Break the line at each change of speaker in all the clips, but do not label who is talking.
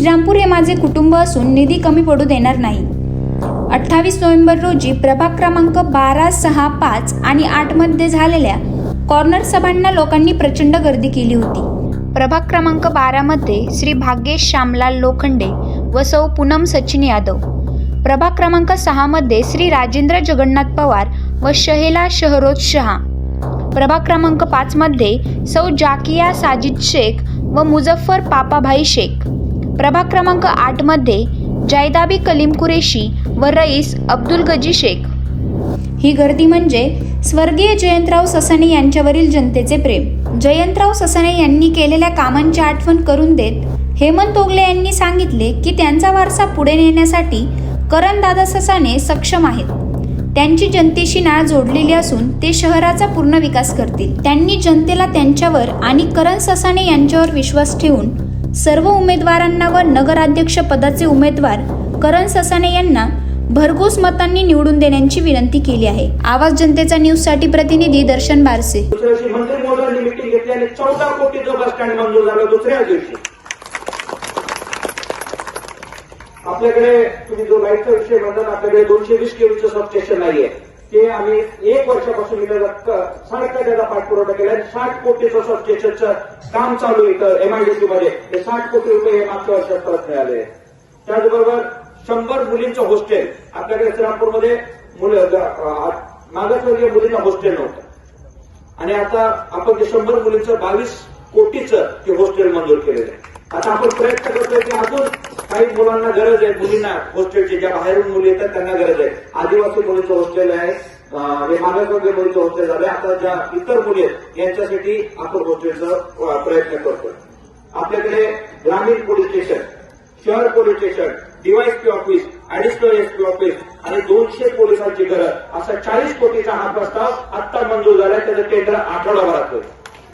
श्रीरामपूर हे माझे कुटुंब असून निधी कमी पडू देणार नाही. अठ्ठावीस नोव्हेंबर रोजी प्रभाग क्रमांक बारा सहा पाच आणि आठमध्ये झालेल्या कॉर्नर सभांना लोकांनी प्रचंड गर्दी केली होती. प्रभाग क्रमांक बारामध्ये श्री भाग्येश श्यामलाल लोखंडे व सौ पूनम सचिन यादव. प्रभाग क्रमांक सहामध्ये श्री राजेंद्र जगन्नाथ पवार व शहेला शहरोज शहा. प्रभाग क्रमांक पाचमध्ये सौ जाकिया साजिद शेख व मुझफ्फर पापाभाई शेख. प्रभाग क्रमांक आठमध्ये जायदाबी कलीम कुरेशी व रईस अब्दुल गजी शेख. ही गर्दी म्हणजे स्वर्गीय जयंतराव ससाने यांच्यावरील जनतेचे प्रेम. जयंतराव ससाने यांनी केलेल्या कामांची आठवण करून देत हेमंत ओगले यांनी सांगितले की त्यांचा वारसा पुढे नेण्यासाठी करणदादा ससाने सक्षम आहेत. त्यांची जनतेशी नाळ जोडलेली असून ते शहराचा पूर्ण विकास करतील. त्यांनी जनतेला त्यांच्यावर आणि करण ससाने यांच्यावर विश्वास ठेवून सर्व उमेदवारांना व नगराध्यक्ष पदाचे उमेदवार करण ससाने यांना भरघोस मतांनी निवडून देण्याची विनंती केली आहे. आवाज जनतेचा न्यूजसाठी प्रतिनिधी दर्शन बारसे.
आपल्याकडे तुम्ही जो लाईटचा विषय म्हणता आपल्याकडे दोनशे वीस केव्हीचं सबस्टेशन नाहीये. ते आम्ही एक वर्षापासून इथं साठ त्याचा पाठपुरवठा केला आणि साठ कोटीचं सबस्टेशनचं काम चालू इथं एमआयडीसी मध्ये. ते साठ कोटी रुपये हे मागच्या वर्षात परत मिळाले. त्याचबरोबर शंभर मुलींचं हॉस्टेल. आपल्याकडे श्रीरामपूरमध्ये मुलं मागासवर्गीय मुलींना हॉस्टेल नव्हतं. आणि आता आपण ते शंभर मुलींचं बावीस कोटीचं ते हॉस्टेल मंजूर केलेलं आहे. आता आपण प्रयत्न करतोय की अजून काही मुलांना गरज आहे मुलींना हॉस्टेलची ज्या बाहेरून मुली येतात त्यांना गरज आहे. आदिवासी मुलीचं हॉस्टेल आहे अं, हे मागासवर्गीय मुलीचं हॉस्टेल झालं आता ज्या इतर मुली आहेत यांच्यासाठी आपण हॉस्टेलचा प्रयत्न करतो आपल्याकडे ग्रामीण पोलीस स्टेशन शहर police station DYSP office additional SP office आणि दोनशे पोलिसांची गरज. असा चाळीस कोटीचा हा प्रस्ताव आत्ता मंजूर झालाय त्याचं टेंडर आठवडाभरात होईल.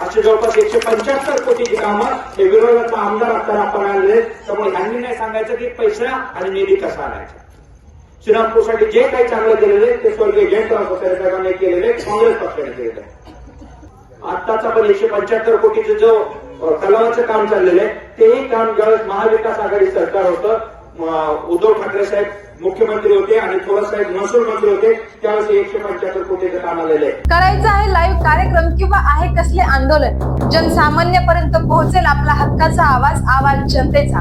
असे जवळपास एकशे पंच्याहत्तर कोटीची कामं हे विरोधाचा आमदार असताना आपण आणले त्यामुळे सांगायचं की पैसा आणि निधी कसा आणायचा? श्रीरामपूरसाठी जे काही चांगलं केलेलं आहे ते स्वर्गीय जयंतराव साहेबांनी केलेले काँग्रेस पक्षाने केलेलं. आहे आत्ताच आपण एकशे पंच्याहत्तर कोटीचं जो तलावाचं काम चाललेलं आहे तेही काम ज्यावेळेस महाविकास आघाडी सरकार होतं उद्धव ठाकरे साहेब मुख्यमंत्री होते आणि थोरात साहेब महसूल मंत्री होते त्यावेळेस एकशे पंच्याहत्तर कोटीचं काम आलेलं आहे.
करायचं आहे लाईव्ह कार्यक्रम किंवा आहे कसले आंदोलन जनसामान्यपर्यंत पोहोचेल आपला हक्काचा आवाज आवाज जनतेचा.